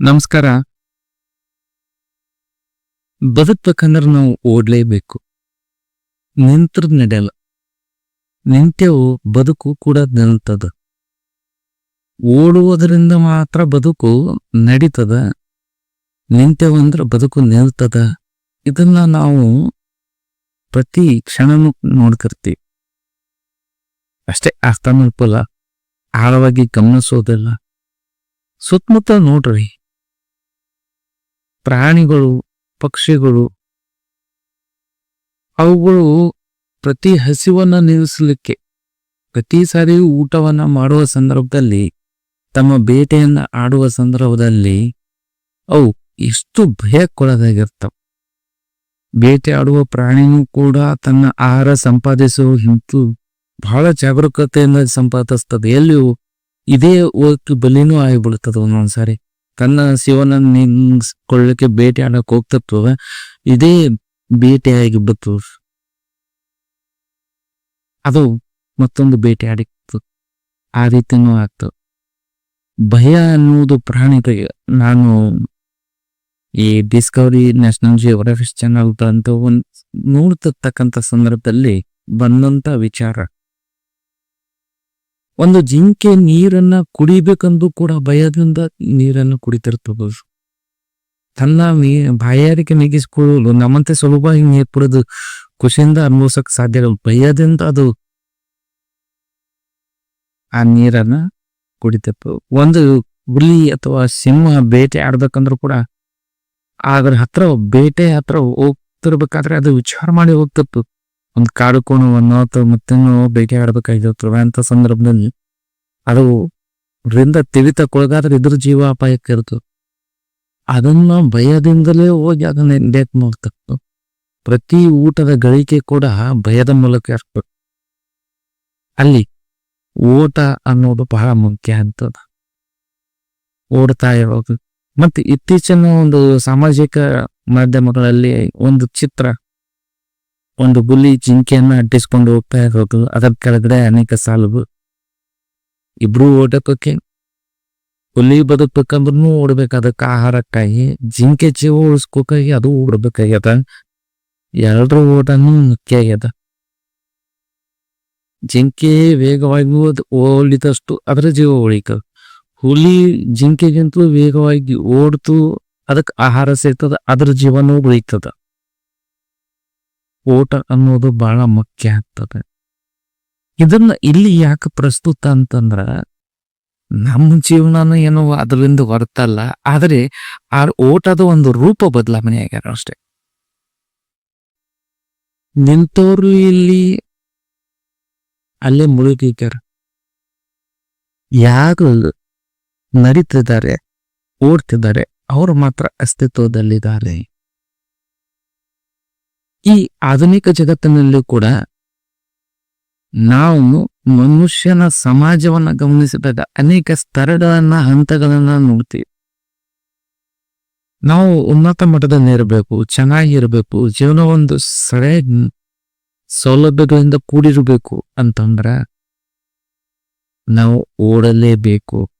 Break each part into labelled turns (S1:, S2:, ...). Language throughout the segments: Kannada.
S1: ನಮಸ್ಕಾರ. ಬದುಕ್ಬೇಕಂದ್ರೆ ನಾವು ಓಡ್ಲೇಬೇಕು. ನಿಂತ್ರ ನಡೆಯಲ್ಲ. ನಿಂತೆವು ಬದುಕು ಕೂಡ ನಿಲ್ತದ ಓಡುವುದರಿಂದ ಮಾತ್ರ ಬದುಕು ನಡೀತದ. ನಿಂತೆವಂದ್ರ ಬದುಕು ನಿಲ್ತದ ಇದನ್ನ ನಾವು ಪ್ರತಿ ಕ್ಷಣನೂ ನೋಡ್ತಿರ್ತೀವಿ. ಅಷ್ಟೇ ಅರ್ಥ ಮಾಡ್ಕೊಲ್ಲ ಆಳವಾಗಿ ಗಮನಿಸೋದಿಲ್ಲ. ಸುತ್ತಮುತ್ತ ನೋಡ್ರಿ. ಪ್ರಾಣಿಗಳು, ಪಕ್ಷಿಗಳು, ಅವುಗಳು ಪ್ರತಿ ಹಸಿವನ್ನು ನಿಲ್ಲಿಸಲಿಕ್ಕೆ, ಪ್ರತಿ ಸಾರಿ ಊಟವನ್ನ ಮಾಡುವ ಸಂದರ್ಭದಲ್ಲಿ, ತಮ್ಮ ಬೇಟೆಯನ್ನ ಆಡುವ ಸಂದರ್ಭದಲ್ಲಿ, ಅವು ಎಷ್ಟು ಭಯಕ್ಕೊಳದಾಗಿರ್ತವೆ ಬೇಟೆ ಆಡುವ ಪ್ರಾಣಿನೂ ಕೂಡ ತನ್ನ ಆಹಾರ ಸಂಪಾದಿಸುವ ಹಿಂತು ಬಹಳ ಜಾಗರೂಕತೆಯಿಂದ ಸಂಪಾದಿಸ್ತದೆ. ಎಲ್ಲಿಯೂ ಇದೇ ಓದಕ್ಕೆ ಬಲಿನೂ ಆಗಿಬಿಡ್ತದ ಒಂದೊಂದ್ಸಾರಿ. ತನ್ನ ಶಿವನ ನಿಂಗಿಸ್ಕೊಳ್ಳಿಕ್ಕೆ ಬೇಟೆ ಆಡಕ್ ಹೋಗ್ತಿರ್ತವ. ಇದೇ ಭೇಟಿ ಆಗಿ ಬಿಡ್ತು ಅದು ಮತ್ತೊಂದು ಭೇಟಿ ಆಡಿತ್ತು. ಆ ರೀತಿನೂ ಆಗ್ತದೆ. ಭಯ ಅನ್ನುವುದು ಪ್ರಾಣಿಗಳಿಗೆ ನಾನು ಈ ಡಿಸ್ಕವರಿ ನ್ಯಾಷನಲ್ ಜಿಯೋಗ್ರಫಿಸ್ ಚಾನಲ್ ಅಂತ ಒಂದು ನೋಡ್ತಿರ್ತಕ್ಕಂಥ ಸಂದರ್ಭದಲ್ಲಿ ಬಂದಂತ ವಿಚಾರ. ಒಂದು ಜಿಂಕೆ ನೀರನ್ನ ಕುಡಿಬೇಕಂದು ಕೂಡ ಭಯದಿಂದ ನೀರನ್ನು ಕುಡಿತಿರ್ತದ ತನ್ನ ಬಾಯಾರಿಕೆ ನೀಗಿಸಿಕೊಳ್ಳಲು ನಮ್ಮಂತೆ ಸುಲಭವಾಗಿ ನೀರು ಕುಡಿದು ಖುಷಿಯಿಂದ ಅನುಭವಿಸಕ್ ಸಾಧ್ಯ ಭಯದಿಂದ ಅದು ಆ ನೀರನ್ನ ಕುಡಿತಪ್ಪ. ಒಂದು ಹುಲಿ ಅಥವಾ ಸಿಂಹ ಬೇಟೆ ಆಡ್ಬೇಕಂದ್ರೂ ಕೂಡ ಅದ್ರ ಹತ್ರ ಬೇಟೆ ಹತ್ರ ಹೋಗ್ತಿರ್ಬೇಕಾದ್ರೆ ಅದು ವಿಚಾರ ಮಾಡಿ ಹೋಗ್ತಿತ್ತು. ಒಂದು ಕಾಡು ಕೋಣವನ್ನು ಅಥವಾ ಮತ್ತೇನೋ ಬೇಟೆ ಅಂತ ಸಂದರ್ಭದಲ್ಲಿ ಅದು ರಿಂದ ತಿಳಿತಕ್ಕೊಳಗಾದ್ರೆ ಇದ್ರ ಜೀವ ಅಪಾಯಕ್ಕೆ ಇರ್ತದೆ ಅದನ್ನ ಭಯದಿಂದಲೇ ಹೋಗಿ ಅದನ್ನ ಡೇಟ್ ಮಾಡ್ತಕ್ಕದ್ದು ಪ್ರತಿ ಊಟದ ಗಳಿಕೆ ಕೂಡ ಭಯದ ಮೂಲಕ ಇರ್ಬೇಕು ಅಲ್ಲಿ ಓಟ ಅನ್ನೋದು ಬಹಳ ಮುಖ್ಯ ಅಂತದ. ಓಡ್ತಾ ಇರೋದು. ಮತ್ತೆ ಇತ್ತೀಚಿನ ಒಂದು ಸಾಮಾಜಿಕ ಮಾಧ್ಯಮಗಳಲ್ಲಿ ಒಂದು ಚಿತ್ರ ಒಂದು ಬುಲಿ ಜಿಂಕೆಯನ್ನ ಅಟ್ಟಿಸ್ಕೊಂಡು ಹೋಗ್ತಾ ಇರೋದು, ಅದರ ಕೆಳಗಡೆ ಅನೇಕ ಸಾಲುಗಳು. ಇಬ್ರು ಓಡಕ್ಕೆ ಹುಲಿ ಬದುಕ್ಬೇಕಂದ್ರೂ ಓಡ್ಬೇಕು ಅದಕ್ಕೆ ಆಹಾರಕ್ಕಾಗಿ, ಜಿಂಕೆ ಜೀವ ಉಳಿಸ್ಕೋಕಾಗಿ ಅದು ಓಡ್ಬೇಕಾಗ್ಯದ. ಎರಡರ ಓಟನು ಮುಖ್ಯ ಆಗ್ಯದ. ಜಿಂಕೆ ವೇಗವಾಗಿ ಓಡಿದಷ್ಟು ಅದರ ಜೀವ ಉಳಿಕ ಹುಲಿ ಜಿಂಕೆಗಿಂತಲೂ ವೇಗವಾಗಿ ಓಡ್ತು ಅದಕ್ಕೆ ಆಹಾರ ಸೇರ್ತದ, ಅದ್ರ ಜೀವನೂ ಉಳಿತದ. ಓಟ ಅನ್ನೋದು ಬಹಳ ಮುಖ್ಯ ಆಗ್ತದೆ. ಇದನ್ನ ಇಲ್ಲಿ ಯಾಕೆ ಪ್ರಸ್ತುತ ಅಂತಂದ್ರ, ನಮ್ಮ ಜೀವನನ ಏನು ಅದರಿಂದ ಹೊರತಲ್ಲ, ಆದರೆ ಆ ಓಟದ ಒಂದು ರೂಪ ಬದಲಾವಣೆ ಆಗ್ಯಾರ ಅಷ್ಟೇ. ನಿಂತೋರು ಇಲ್ಲಿ ಅಲ್ಲೇ ಮುಳುಗಿಕ್ಯಾರ ಯಾರು ನಡೀತಿದ್ದಾರೆ, ಓಡ್ತಿದ್ದಾರೆ, ಅವರು ಮಾತ್ರ ಅಸ್ತಿತ್ವದಲ್ಲಿದ್ದಾರೆ. ಈ ಆಧುನಿಕ ಜಗತ್ತಿನಲ್ಲೂ ಕೂಡ ನಾವು ಮನುಷ್ಯನ ಸಮಾಜವನ್ನ ಗಮನಿಸಿದಾಗ ಅನೇಕ ಸ್ತರಗಳನ್ನ ಹಂತಗಳನ್ನ ನೋಡ್ತೀವಿ. ನಾವು ಉನ್ನತ ಮಟ್ಟದಲ್ಲಿ ಚೆನ್ನಾಗಿರ್ಬೇಕು, ಜೀವನ ಒಂದು ಸರಿ ಸೌಲಭ್ಯಗಳಿಂದ ಕೂಡಿರಬೇಕು ಅಂತಂದ್ರ ನಾವು ಓಡಲೇಬೇಕು.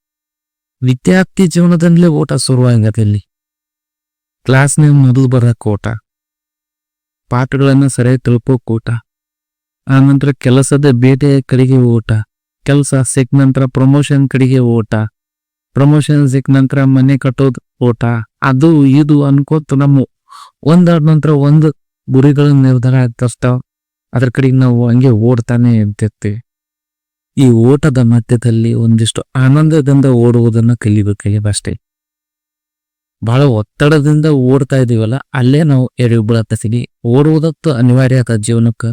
S1: ವಿದ್ಯಾರ್ಥಿ ಜೀವನದಲ್ಲೇ ಓಟ ಶುರುವಾಗದಲ್ಲಿ ಕ್ಲಾಸ್ನಾಗ ಮೊದಲು ಬರಕ್ ಓಟ. ಪಾಠಗಳನ್ನ ಸರಿಯಾಗಿ ತಿಳ್ಕೋಕ್ ಓಟ ಆನಂತರ ಕೆಲಸದ ಬೇಟೆ ಕಡೆಗೆ ಓಟ. ಕೆಲಸ ಸಿಕ್ಕ ನಂತರ ಪ್ರಮೋಷನ್ ಕಡೆಗೆ ಓಟ. ಪ್ರಮೋಷನ್ ಸಿಕ್ಕ ನಂತರ ಮನೆ ಕಟ್ಟೋದು ಓಟ. ಅದು ಇದು ಅನ್ಕೋತ ನಮ್ಮ ಒಂದಾದ ನಂತರ ಒಂದು ಗುರಿಗಳ ನಿರ್ಧಾರ ಆಗ್ತಿರ್ತಾವ ಅದ್ರ ಕಡೆಗೆ ನಾವು ಹಂಗೆ ಓಡ್ತಾನೆ ಇರ್ತಿರ್ತೀವಿ. ಈ ಓಟದ ಮಧ್ಯದಲ್ಲಿ ಒಂದಿಷ್ಟು ಆನಂದದಿಂದ ಓಡುವುದನ್ನು ಕಲಿಬೇಕಾಗಿದೆ ಅಷ್ಟೇ. ಬಹಳ ಒತ್ತಡದಿಂದ ಓಡ್ತಾ ಇದೀವಲ್ಲ, ಅಲ್ಲೇ ನಾವು ಎಡೆ ಬೀಳತ್ತೀವಿ ಓಡುವುದತ್ತು ಅನಿವಾರ್ಯ ಆಗ ಜೀವನಕ್ಕೆ.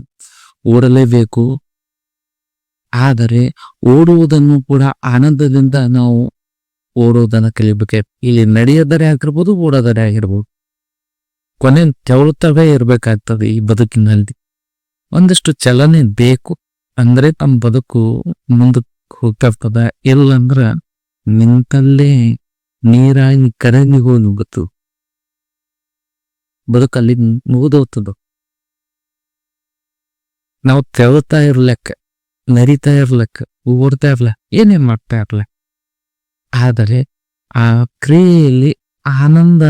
S1: ಓಡಲೇಬೇಕು. ಆದರೆ ಓಡುವುದನ್ನು ಕೂಡ ಆನಂದದಿಂದ ನಾವು ಓಡೋದನ್ನ ಕಲಿಬೇಕು. ಇಲ್ಲಿ ನಡೆಯೋದರೆ ಆಗಿರ್ಬೋದು, ಓಡೋದರೆ ಆಗಿರ್ಬೋದು. ಕೊನೆ ತೆವಳುತ್ತವೇ ಇರಬೇಕಾಗ್ತದೆ ಈ ಬದುಕಿನಲ್ಲಿ. ಒಂದಿಷ್ಟು ಚಲನೆ ಬೇಕು ಅಂದ್ರೆ ತಮ್ಮ ಬದುಕು ಮುಂದಕ್ಕೆ ಹೋಗ್ತಿರ್ತದ ಇಲ್ಲಂದ್ರ ನಿಂತಲ್ಲೇ ನೀರಾಗಿ ಕರಗಿ ಗೊತ್ತು. ಬದುಕಲ್ಲಿ ಮುಗಿದೋಗ್ತದ. ನಾವು ತೆವತಾ ಇರ್ಲಕ್ಕ, ನರಿತಾ ಇರ್ಲಕ್ಕ, ಓಡ್ತಾ ಇರ್ಲ ಏನೇನ್ ಮಾಡ್ತಾ ಇರ್ಲ ಆದರೆ ಆ ಕ್ರಿಯೆಯಲ್ಲಿ ಆನಂದ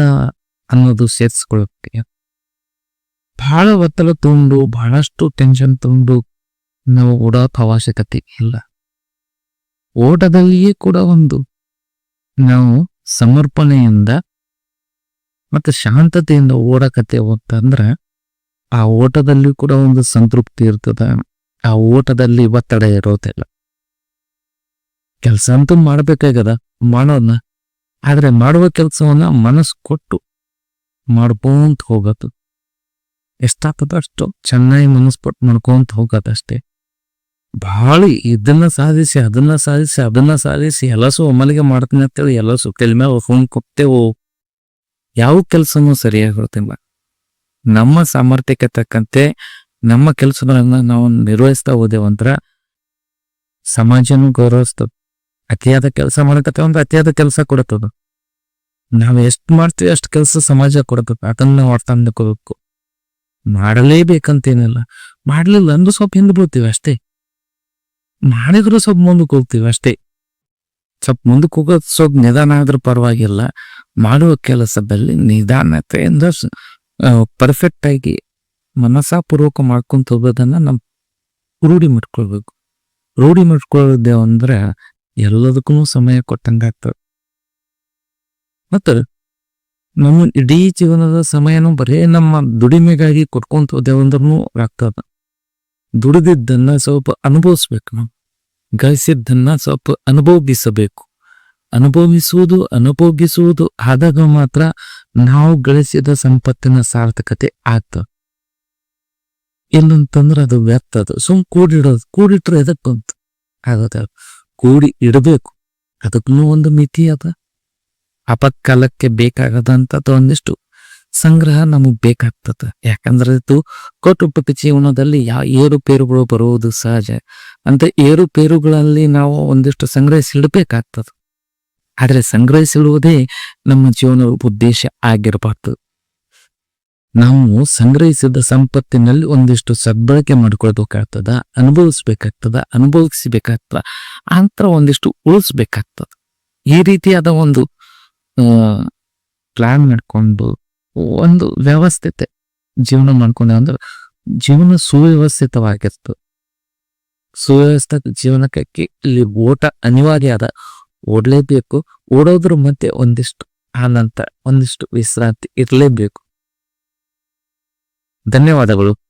S1: ಅನ್ನೋದು ಸೇರಿಸ್ಕೊಳ್ಳುತ್ತೆ ಬಹಳ ಒತ್ತಡ ತುಂಡು, ಬಹಳಷ್ಟು ಟೆನ್ಷನ್ ತುಂಡು ನಾವು ಓಡೋಕ್ ಅವಶ್ಯಕತೆ ಇಲ್ಲ. ಓಟದಲ್ಲಿಯೇ ಕೂಡ ಒಂದು. ನಾವು ಸಮರ್ಪಣೆಯಿಂದ ಮತ್ತು ಶಾಂತತೆಯಿಂದ ಓಡಕತ್ತೆ ಹೋಗ್ತಂದ್ರೆ ಆ ಓಟದಲ್ಲಿ ಕೂಡ ಒಂದು ಸಂತೃಪ್ತಿ ಇರ್ತದ. ಆ ಓಟದಲ್ಲಿ ಒತ್ತಡ ಇರೋದಿಲ್ಲ. ಕೆಲಸ ಅಂತೂ ಮಾಡ್ಬೇಕಾಗದ ಮಾಡೋದನ್ನ ಆದ್ರೆ ಮಾಡುವ ಕೆಲಸವನ್ನ ಮನಸ್ಸು ಕೊಟ್ಟು ಮಾಡ್ಕೊಂತ ಹೋಗತ್ತು ಎಷ್ಟಾಗ್ತದ ಅಷ್ಟು ಚೆನ್ನಾಗಿ ಮನಸ್ಸು ಕೊಟ್ಟು ಮಾಡ್ಕೊಂತ ಹೋಗೋದಷ್ಟೇ. ಬಹಳ ಇದನ್ನ ಸಾಧಿಸಿ, ಅದನ್ನ ಸಾಧಿಸಿ ಅದನ್ನ ಸಾಧಿಸಿ ಎಲ್ಲಸು ಒಮ್ಮಲಿಗೆ ಮಾಡ್ತೀನಿ ಅಂತೇಳಿ ಎಲ್ಲಸು ಕೆಲ ಮೇಲೆ ಫೋನ್ ಕೊಡ್ತೇವು ಯಾವ ಕೆಲಸನೂ ಸರಿಯಾಗಿ ಹೊರತಿಲ್ಲ ನಮ್ಮ ಸಾಮರ್ಥ್ಯಕ್ಕೆ ತಕ್ಕಂತೆ ನಮ್ಮ ಕೆಲಸಗಳನ್ನ ನಾವು ನಿರ್ವಹಿಸ್ತಾ ಹೋದೆವಂದ್ರ ಸಮಾಜನೂ ಗೌರವಿಸ್ತದ. ಅತಿಯಾದ ಕೆಲಸ ಮಾಡಕತ್ತೇವ ಅಂದ್ರೆ ಅತಿಯಾದ ಕೆಲಸ ಕೊಡತ್ತದ. ನಾವು ಎಷ್ಟ್ ಮಾಡ್ತೀವಿ ಅಷ್ಟು ಕೆಲಸ ಸಮಾಜ ಕೊಡತದ ಅದನ್ನ ನಾವು ಅರ್ಥ ಮಾಡಲೇಬೇಕಂತೇನಿಲ್ಲ. ಮಾಡ್ಲಿಲ್ಲ ಅಂದ್ರೆ ಸ್ವಲ್ಪ ಹಿಂದೆ ಬೀಳ್ತೀವಿ ಅಷ್ಟೇ. ಮಾಡಿದ್ರು ಸ್ವಲ್ಪ ಮುಂದಕ್ಕೆ ಹೋಗ್ತೀವಿ ಅಷ್ಟೇ. ಸ್ವಲ್ಪ ಮುಂದಕ್ಕೆ ಹೋಗೋದು ಸ್ವಲ್ಪ ನಿಧಾನ ಆದ್ರೂ ಪರವಾಗಿಲ್ಲ. ಮಾಡುವ ಕೆಲಸದಲ್ಲಿ ನಿಧಾನತೆಯಿಂದ ಪರ್ಫೆಕ್ಟ್ ಆಗಿ ಮನಸಾಪೂರ್ವಕ ಮಾಡ್ಕೊಂತ ಹೋಗೋದನ್ನ ನಮ್ ರೂಢಿ ಮಾಡ್ಕೊಳ್ಬೇಕು. ರೂಢಿ ಮಾಡ್ಕೊಳ್ಳೋದೇ ಅಂದ್ರೆ ಎಲ್ಲದಕ್ಕೂ ಸಮಯ ಕೊಟ್ಟಂಗ ಆಗ್ತದೆ. ಮತ್ತ ನಮ್ಮ ಇಡೀ ಜೀವನದ ಸಮಯನೂ ಬರೇ ನಮ್ಮ ದುಡಿಮೆಗಾಗಿ ಕೊಟ್ಕೊಂತ ಹೋದೇವಂದ್ರೂ ಆಗ್ತದ. ದುಡಿದಿದ್ದನ್ನ ಸ್ವಲ್ಪ ಅನುಭವಿಸ್ಬೇಕು ನಾವು. ಗಳಿಸಿದ್ದನ್ನ ಸ್ವಲ್ಪ ಅನುಭವಿಸಬೇಕು ಅನುಭವಿಸುವುದು, ಅನುಭೋಗಿಸುವುದು ಆದಾಗ ಮಾತ್ರ ನಾವು ಗಳಿಸಿದ ಸಂಪತ್ತಿನ ಸಾರ್ಥಕತೆ ಆಗ್ತದೆ ಇಲ್ಲಂತಂದ್ರೆ ಅದು ವ್ಯರ್ಥ ಅದು. ಸುಮ್ ಕೂಡಿಡೋದು, ಕೂಡಿಟ್ರೆ ಎದಕ್ಕಂತ? ಆಗೋದ ಕೂಡಿ ಇಡಬೇಕು. ಅದಕ್ಕೂ ಒಂದು ಮಿತಿ ಅದ. ಅಪತ್ಕಾಲಕ್ಕೆ ಬೇಕಾಗದಂತ ಒಂದಿಷ್ಟು ಸಂಗ್ರಹ ನಮಗ್ ಬೇಕಾಗ್ತದ. ಯಾಕಂದ್ರೆ ಇದು ಕೌಟುಂಬಿಕ ಜೀವನದಲ್ಲಿ ಯಾವ ಏರುಪೇರುಗಳು ಬರುವುದು ಸಹಜ. ಅಂತ ಏರುಪೇರುಗಳಲ್ಲಿ ನಾವು ಒಂದಿಷ್ಟು ಸಂಗ್ರಹಿಸಿಡಬೇಕಾಗ್ತದ ಆದ್ರೆ ಸಂಗ್ರಹಿಸಿಡುವುದೇ ನಮ್ಮ ಜೀವನದ ಉದ್ದೇಶ ಆಗಿರಬಾರ್ದು. ನಾವು ಸಂಗ್ರಹಿಸಿದ ಸಂಪತ್ತಿನಲ್ಲಿ ಒಂದಿಷ್ಟು ಸದ್ಬಳಕೆ ಮಾಡ್ಕೊಳ್ಬೇಕಾಗ್ತದ, ಅನುಭವಿಸ್ಬೇಕಾಗ್ತದ, ಅನುಭವಿಸಬೇಕಾಗ್ತದ ಅಂತ ಒಂದಿಷ್ಟು ಉಳಿಸ್ಬೇಕಾಗ್ತದ. ಈ ರೀತಿಯಾದ ಒಂದು ಪ್ಲಾನ್ ಮಾಡ್ಕೊಂಡು ಒಂದು ವ್ಯವಸ್ಥಿತ ಜೀವನ ಮಾಡ್ಕೊಂಡೆ ಅಂದ್ರೆ ಜೀವನ ಸುವ್ಯವಸ್ಥಿತವಾಗಿತ್ತು ಸುವ್ಯವಸ್ಥಿತ ಜೀವನಕ್ಕೆ ಇಲ್ಲಿ ಓಟ ಅನಿವಾರ್ಯ ಅದ. ಓಡ್ಲೇಬೇಕು. ಓಡೋದ್ರ ಮಧ್ಯೆ ಒಂದಿಷ್ಟು ಆನಂತರ ಒಂದಿಷ್ಟು ವಿಶ್ರಾಂತಿ ಇರಲೇಬೇಕು. ಧನ್ಯವಾದಗಳು.